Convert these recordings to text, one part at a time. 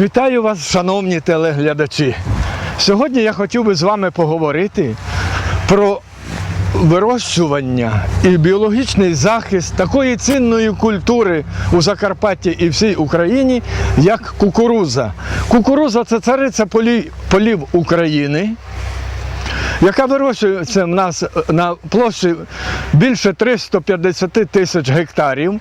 Вітаю вас, шановні телеглядачі. Сьогодні я хотів би з вами поговорити про вирощування і біологічний захист такої цінної культури у Закарпатті і всій Україні, як кукуруза. Кукуруза це цариця полі- полів України яка вирощується в нас на площі більше 350 тисяч гектарів.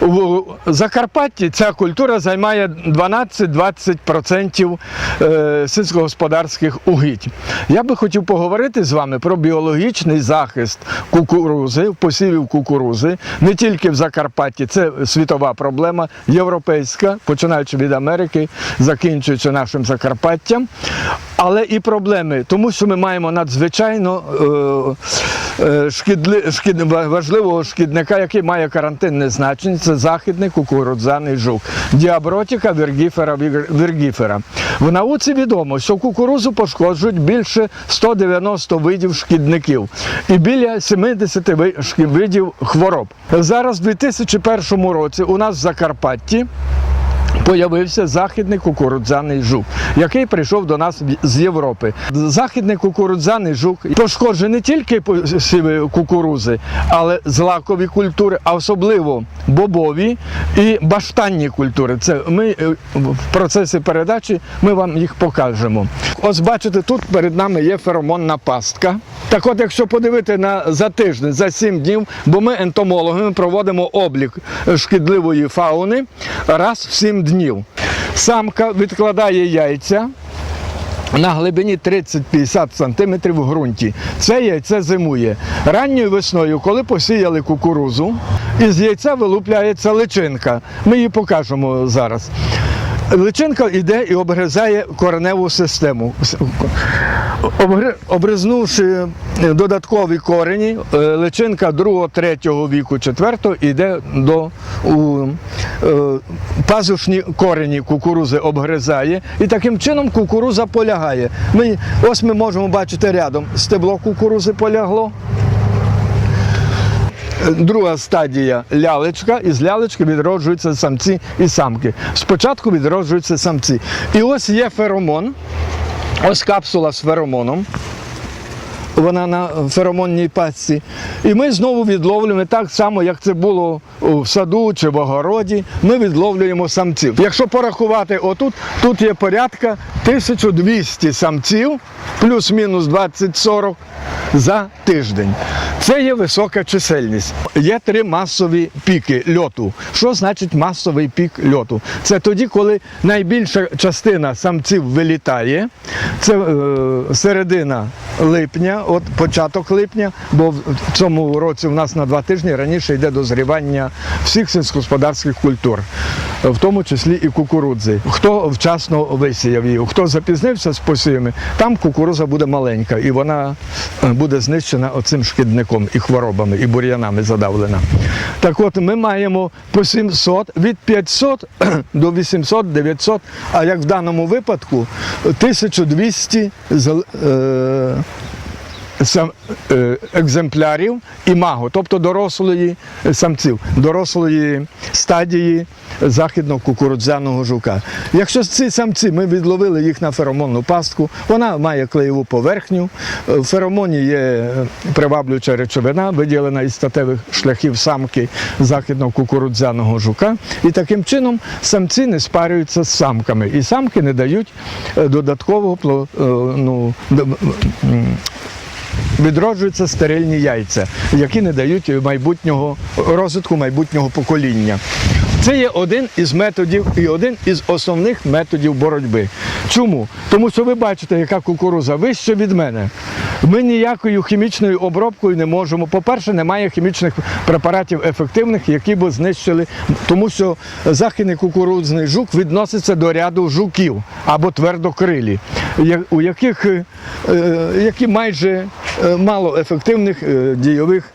У Закарпатті ця культура займає 12-20% е, сільськогосподарських угідь. Я би хотів поговорити з вами про біологічний захист кукурузи, посівів кукурузи, не тільки в Закарпатті, це світова проблема, європейська, починаючи від Америки, закінчуючи нашим Закарпаттям, але і проблеми, тому що ми маємо надзвичайно е, шкідли, шкід, важливого шкідника, який має карантинне значення, це західний кукурудзяний жук. Діабротіка віргіфера вір- віргіфера. В науці відомо, що кукурузу пошкоджують більше 190 видів шкідників і біля 70 ви- видів хвороб. Зараз, в 2001 році, у нас в Закарпатті Появився західний кукурудзяний жук, який прийшов до нас з Європи. Західний кукурудзяний жук пошкоджує не тільки кукурузи, але злакові культури, а особливо бобові і баштанні культури. Це ми е, в процесі передачі ми вам їх покажемо. Ось бачите, тут перед нами є феромонна пастка. Так от, якщо подивити на за тиждень, за сім днів, бо ми ентомологи ми проводимо облік шкідливої фауни раз в сім днів. Самка відкладає яйця. На глибині 30-50 см в ґрунті. Це яйце зимує. Ранньою весною, коли посіяли кукурузу, із яйця вилупляється личинка. Ми її покажемо зараз. Личинка йде і обгризає кореневу систему. Обризнувши додаткові корені, е, личинка другого, третього віку, четвертого йде до у, е, пазушні корені кукурузи обгризає, і таким чином кукуруза полягає. Ми, ось ми можемо бачити рядом стебло кукурузи полягло. Друга стадія лялечка, і з лялечки відроджуються самці і самки. Спочатку відроджуються самці. І ось є феромон, ось капсула з феромоном. Вона на феромонній пастці. І ми знову відловлюємо так само, як це було в саду чи в огороді. Ми відловлюємо самців. Якщо порахувати, отут тут є порядка 1200 самців, плюс-мінус 20-40 за тиждень. Це є висока чисельність. Є три масові піки льоту. Що значить масовий пік льоту? Це тоді, коли найбільша частина самців вилітає. Це е, середина липня, от початок липня, бо в цьому році в нас на два тижні раніше йде дозрівання всіх сільськогосподарських культур, в тому числі і кукурудзи. Хто вчасно висіяв її, хто запізнився з посівами, там кукуруза буде маленька і вона е, буде знищена оцим шкідником і хворобами, і бур'янами задавлена. Так от ми маємо по 700, від 500 до 800, 900, а як в даному випадку 1200 з- е, е, екземплярів імаго, тобто дорослої е, самців, дорослої стадії західного кукурудзяного жука. Якщо ці самці ми відловили їх на феромонну пастку, вона має клеєву поверхню. е, В феромоні є е, приваблююча речовина, виділена із статевих шляхів самки західного кукурудзяного жука. І таким чином самці не спарюються з самками. І самки не дають е, додаткового е, ну, відроджуються стерильні яйця, які не дають майбутнього розвитку майбутнього покоління. Це є один із методів і один із основних методів боротьби. Чому? Тому що ви бачите, яка кукуруза вище від мене. Ми ніякою хімічною обробкою не можемо. По-перше, немає хімічних препаратів ефективних, які б знищили, тому що західний кукурудзний жук відноситься до ряду жуків або твердокрилі, у яких е, які майже е, мало ефективних е, дійових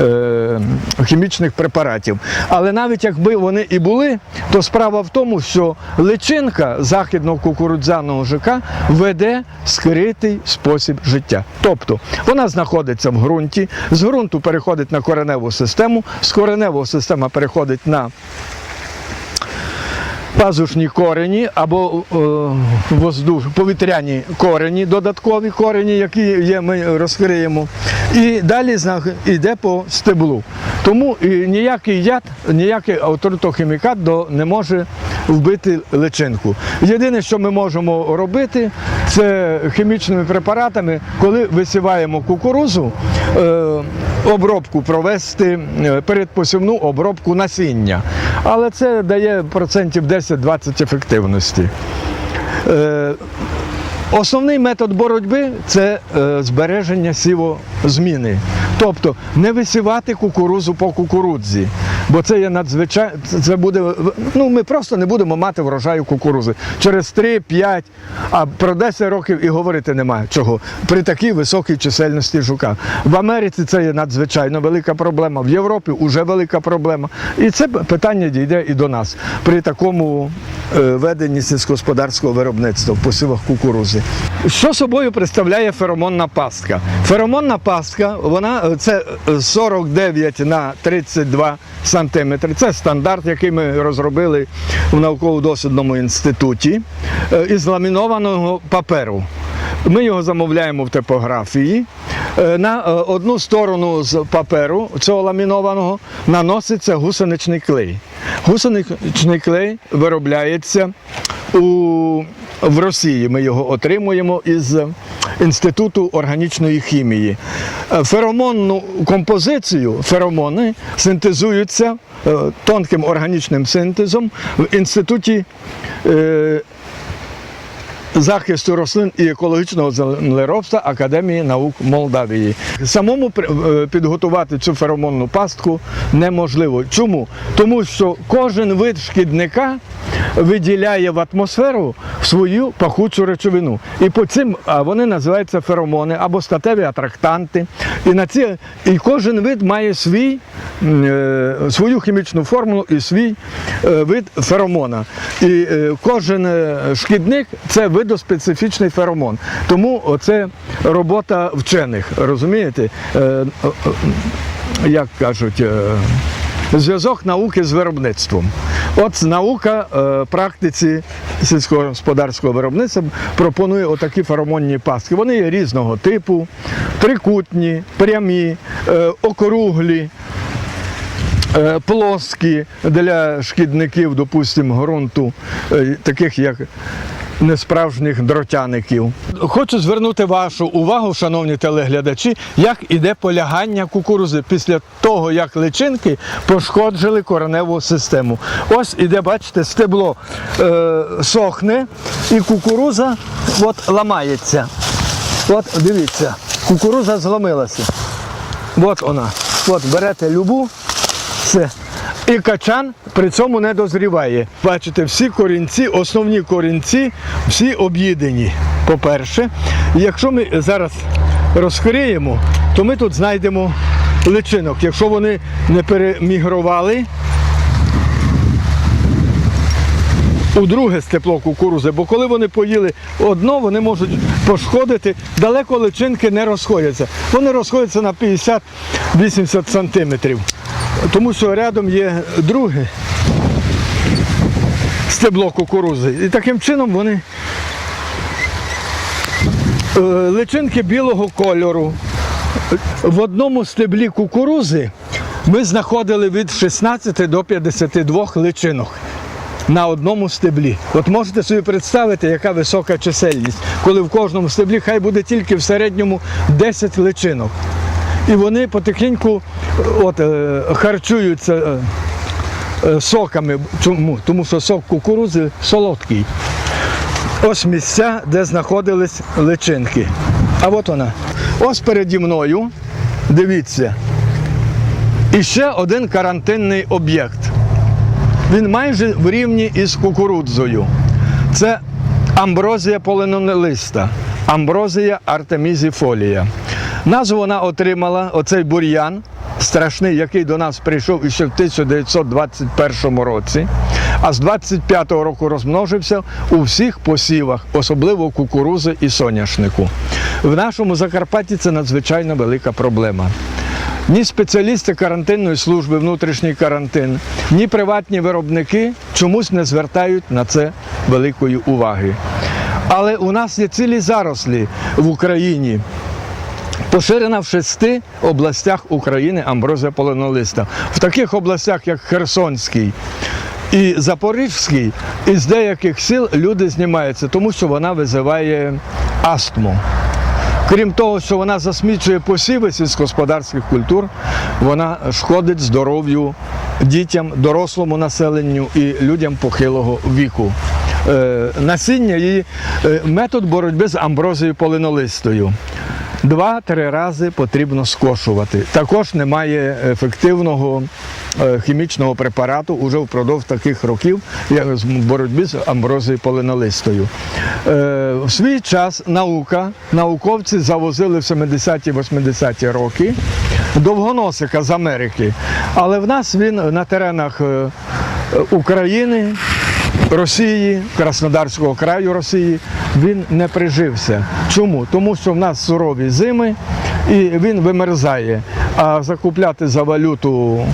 е, хімічних препаратів. Але навіть якби вони і були, то справа в тому, що личинка західного кукурудзяного ЖК веде скритий спосіб життя. Тобто вона знаходиться в ґрунті, з ґрунту переходить на кореневу систему, з кореневої системи переходить на пазушні корені або е, воздух, повітряні корені, додаткові корені, які є, ми розкриємо. І далі йде по стеблу. Тому ніякий яд, ніякий авторитохімікат до, не може вбити личинку. Єдине, що ми можемо робити, це хімічними препаратами, коли висіваємо кукурузу, е, обробку провести, е, передпосівну обробку насіння. Але це дає процентів 10-20 ефективності. Основний метод боротьби це е, збереження сівозміни. Тобто не висівати кукурузу по кукурудзі, бо це є надзвичайно, це буде, ну ми просто не будемо мати врожаю кукурузи. Через 3-5, а про 10 років і говорити немає чого. При такій високій чисельності жука. В Америці це є надзвичайно велика проблема, в Європі вже велика проблема. І це питання дійде і до нас при такому е, веденні сільськогосподарського виробництва в посівах кукурузи. Що собою представляє феромонна пастка? Феромонна пастка, вона е, це е, 49 на 32 сантиметри. Це стандарт, який ми розробили в науково-дослідному інституті е, із ламінованого паперу. Ми його замовляємо в типографії. Е, На е, одну сторону з паперу цього ламінованого наноситься гусеничний клей. Гусеничний клей виробляється у, в Росії. Ми його отримуємо із Інституту органічної хімії. Е, Феромонну композицію, феромони синтезуються е, тонким органічним синтезом в інституті. Захисту рослин і екологічного землеробства Академії наук Молдавії. Самому е, підготувати цю феромонну пастку неможливо. Чому? Тому що кожен вид шкідника виділяє в атмосферу свою пахучу речовину. І по цим вони називаються феромони або статеві атрактанти. І на ці і кожен вид має свій е, свою хімічну формулу і свій е, вид феромона. І кожен шкідник це видоспецифічний феромон. Тому це робота вчених, розумієте? Е, е, Як кажуть, е, зв'язок науки з виробництвом. От наука практиці сільськогосподарського виробництва пропонує отакі феромонні пастки. Вони є різного типу, трикутні, прямі, округлі. Плоскі для шкідників, допустимо, ґрунту, таких як несправжніх дротяників. Хочу звернути вашу увагу, шановні телеглядачі, як іде полягання кукурузи після того, як личинки пошкоджили кореневу систему. Ось іде, бачите, стебло е, сохне і кукуруза от, ламається. От дивіться, кукуруза зломилася. От вона. От берете любу, все. І качан при цьому не дозріває. Бачите, всі корінці, основні корінці, всі об'їдені. По-перше, якщо ми зараз розкриємо, то ми тут знайдемо личинок. Якщо вони не перемігрували у друге степло кукурузи, бо коли вони поїли одно, вони можуть пошкодити, далеко личинки не розходяться. Вони розходяться на 50-80 сантиметрів. Тому що рядом є друге стебло кукурузи. І таким чином вони е, личинки білого кольору. В одному стеблі кукурузи ми знаходили від 16 до 52 личинок на одному стеблі. От можете собі представити, яка висока чисельність, коли в кожному стеблі хай буде тільки в середньому 10 личинок. І вони потихеньку от, е, харчуються е, е, соками. Чому? Тому що сок кукурузи солодкий. Ось місця, де знаходились личинки. А от вона. Ось переді мною, дивіться, і ще один карантинний об'єкт. Він майже в рівні із кукурудзою. Це амброзія полинонелиста, амброзія артемізіфолія. Назву вона отримала оцей бур'ян страшний, який до нас прийшов іще в 1921 році, а з 25-го року розмножився у всіх посівах, особливо кукурузи і соняшнику. В нашому Закарпатті це надзвичайно велика проблема. Ні спеціалісти карантинної служби, внутрішній карантин, ні приватні виробники чомусь не звертають на це великої уваги. Але у нас є цілі зарослі в Україні. Поширена в шести областях України амброзія полинолиста. В таких областях, як Херсонський і Запорізький, із деяких сіл люди знімаються, тому що вона визиває астму. Крім того, що вона засмічує посіви сільськогосподарських культур, вона шкодить здоров'ю дітям, дорослому населенню і людям похилого віку. Е, насіння її е, метод боротьби з амброзією полинолистою. Два-три рази потрібно скошувати. Також немає ефективного е, хімічного препарату уже впродовж таких років, як з боротьби з амброзією полинолистою. Е, В свій час наука, науковці завозили в 70-ті 80-ті роки довгоносика з Америки. Але в нас він на теренах е, України, Росії, Краснодарського краю Росії, він не прижився. Чому? Тому що в нас сурові зими і він вимерзає. А закупляти за валюту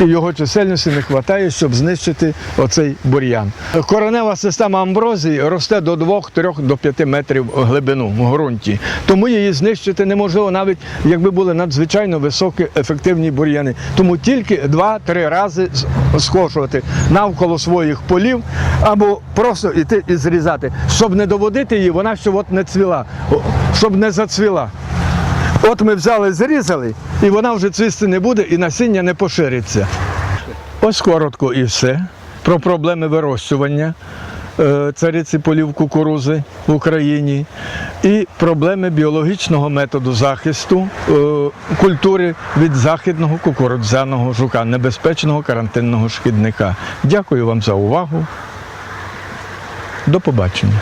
і його чисельності не вистачає, щоб знищити оцей бур'ян. Коренева система амброзії росте до 2-3 до 5 метрів глибину в ґрунті. Тому її знищити неможливо, навіть якби були надзвичайно високі ефективні бур'яни. Тому тільки 2-3 рази скошувати навколо своїх полів або просто йти і зрізати, щоб не доводити її, вона ще от не цвіла, щоб не зацвіла. От ми взяли, зрізали, і вона вже цвісти не буде, і насіння не пошириться. Ось коротко і все про проблеми вирощування е, цариці полів кукурузи в Україні і проблеми біологічного методу захисту е, культури від західного кукурудзяного жука, небезпечного карантинного шкідника. Дякую вам за увагу. До побачення.